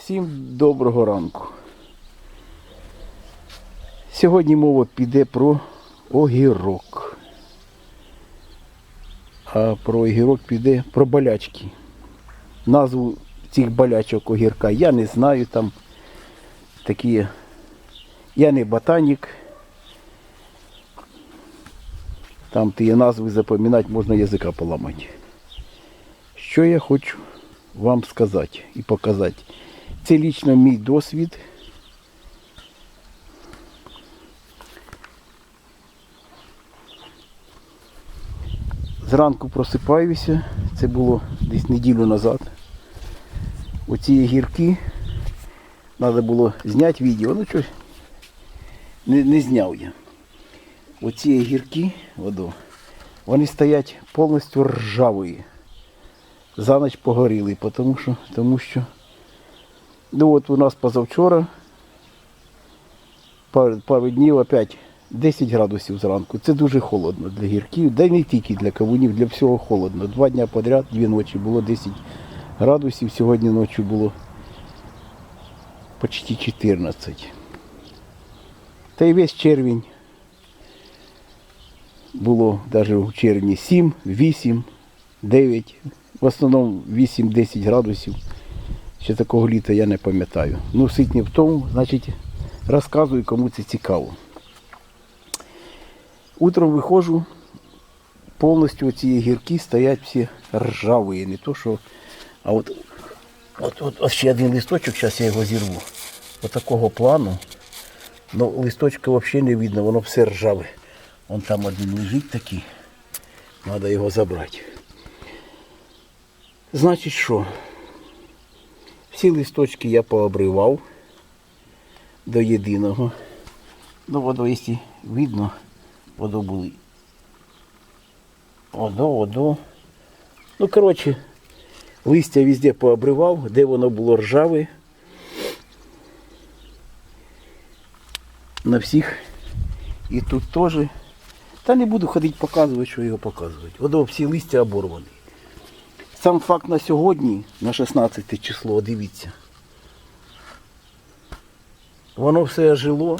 Всім доброго ранку. Сьогодні мова піде про огірок. А про огірок піде про болячки. Назву цих болячок огірка я не знаю. Там такі. Я не ботанік. Там ті назви запам'ятати можна язика поламати. Що я хочу вам сказати і показати. Це лічно мій досвід. Зранку просипаюся, це було десь неділю назад. Оці гірки треба було зняти відео, ну щось не, не зняв я. Оці гірки, водо, вони стоять повністю ржавої за ніч погоріли, тому що, тому що ну от у нас позавчора пару, пару днів опять 10 градусів зранку. Це дуже холодно для гірків, да й не тільки для кавунів, для всього холодно. Два дні подряд, дві ночі було 10 градусів, сьогодні ночі було почти 14. Та й весь червень було навіть у червні 7, 8, 9, в основному 8-10 градусів. Ще такого літа я не пам'ятаю. Ну, суть не в тому, значить, розказую, кому це цікаво. Утром виходжу, повністю ці гірки стоять всі ржаві. Не то, що. А от, от, от, от ще один листочок, зараз я його зірву. От такого плану. Ну, листочка взагалі не видно, воно все ржаве. Вон там один лежить такий. Треба його забрати. Значить що? Всі листочки я пообривав до єдиного. Ну, воно, якщо видно, воно були. Одо, одо. Ну, коротше, листя везде пообривав, де воно було ржаве. На всіх. І тут теж. Та не буду ходити показувати, що його показувати. Воно всі листя оборвані. Сам факт на сьогодні, на 16 число, дивіться. Воно все жило,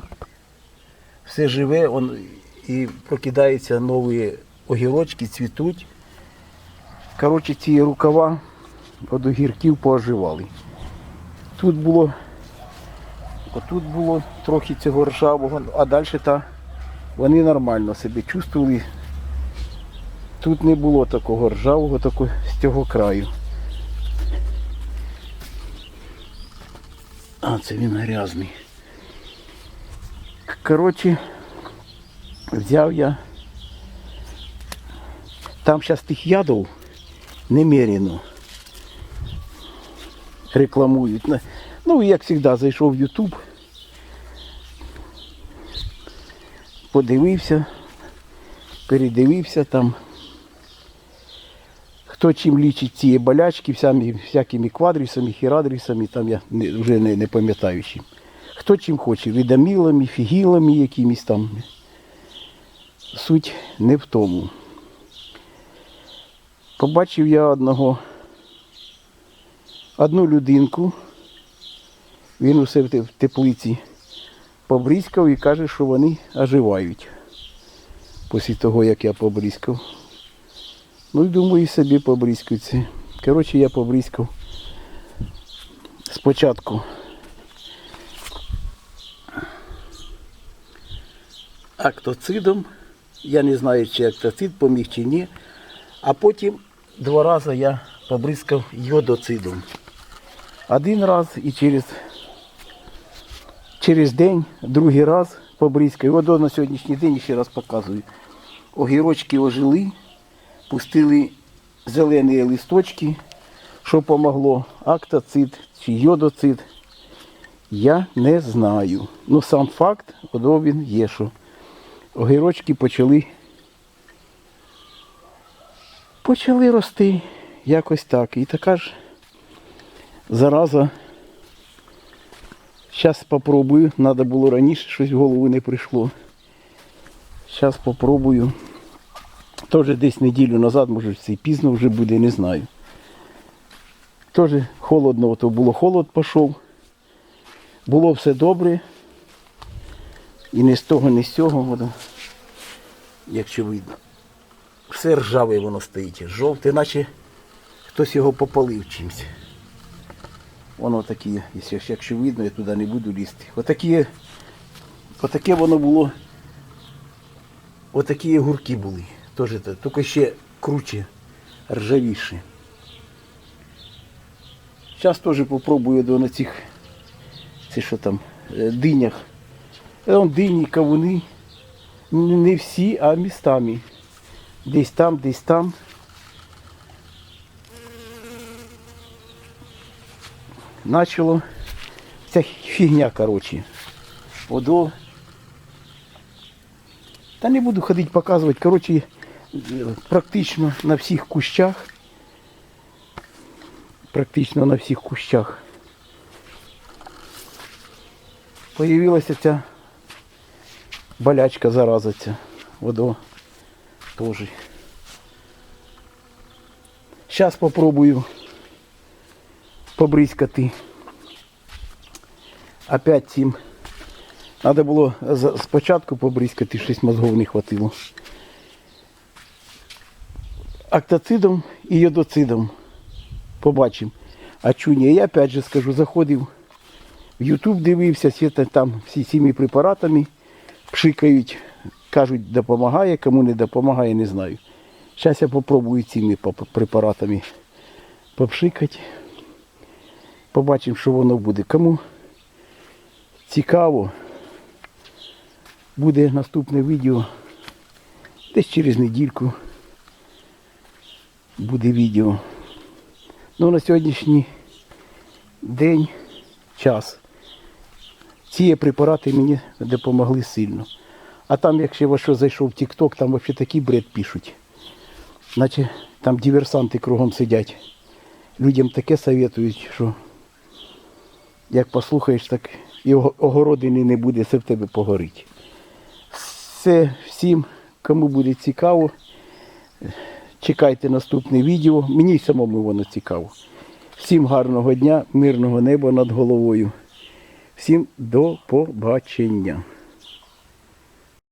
все живе, он, і прокидаються нові огірочки, цвітуть. Коротше, ці рукава від огірків пооживали. Тут було, отут було трохи цього ржавого, а далі та вони нормально себе чувствували. Тут не було такого ржавого, такого цього краю. А, це він грязний. Коротше, взяв я. Там зараз тих ядов немерено рекламують. Ну, як завжди, зайшов в YouTube, подивився, передивився там хто чим лічить ці болячки, всями, всякими квадрісами, хірадрісами, там я не, вже не, не пам'ятаю чим. Хто чим хоче, відамілами, фігілами якимись там. Суть не в тому. Побачив я одного, одну людинку, він усе в теплиці побризкав і каже, що вони оживають. Після того, як я побризкав. Ну і думаю, і собі побризкаються. Коротше, я побризкав спочатку. Актоцидом. Я не знаю, чи актоцид поміг чи ні. А потім два рази я побризкав йодоцидом. Один раз і через, через день, другий раз побризкав. Йодо на сьогоднішній день ще раз показую. Огірочки ожили пустили зелені листочки, що помогло, актоцид чи йодоцид, я не знаю. Ну сам факт, одо він є, що огірочки почали почали рости якось так. І така ж зараза. Зараз спробую, треба було раніше, щось в голову не прийшло. Зараз спробую. Теж десь неділю назад, може це і пізно вже буде, не знаю. Теж холодно, то було холод пішов. було все добре. І не з того, не з цього воно, якщо видно. Все ржаве воно стоїть, жовте, наче хтось його попалив чимось. Воно такі, якщо, видно, я туди не буду лізти. Отакі, отаке воно було. Отакі огурки були. Теж, те, тільки ще круче, ржавіше. Зараз теж попробую до на цих, це що там, е, динях. Е, он дині, кавуни. Не всі, а містами. Десь там, десь там. Начало вся фігня, коротше. Одо. Та не буду ходити показувати. Коротше, е, практично на всіх кущах. Практично на всіх кущах. Появилася ця болячка зараза ця. Водо теж. Зараз попробую побризкати. Опять цим. Треба було спочатку побризкати, щось мозгов не хватило. Актоцидом і йодоцидом. Побачимо. А чу ні, я опять же скажу, заходив в Ютуб дивився, там всі цими препаратами пшикають, кажуть, допомагає, кому не допомагає, не знаю. Зараз я попробую цими препаратами попшикати. Побачимо, що воно буде. Кому цікаво, буде наступне відео. Десь через недільку буде відео. Ну на сьогоднішній день, час. Ці препарати мені допомогли сильно. А там, якщо що зайшов в TikTok, там взагалі такий бред пишуть. Наче там диверсанти кругом сидять. Людям таке советують, що як послухаєш, так і огородини не буде, все в тебе погорить. Все всім, кому буде цікаво, чекайте наступне відео. Мені самому воно цікаво. Всім гарного дня, мирного неба над головою. Всім до побачення.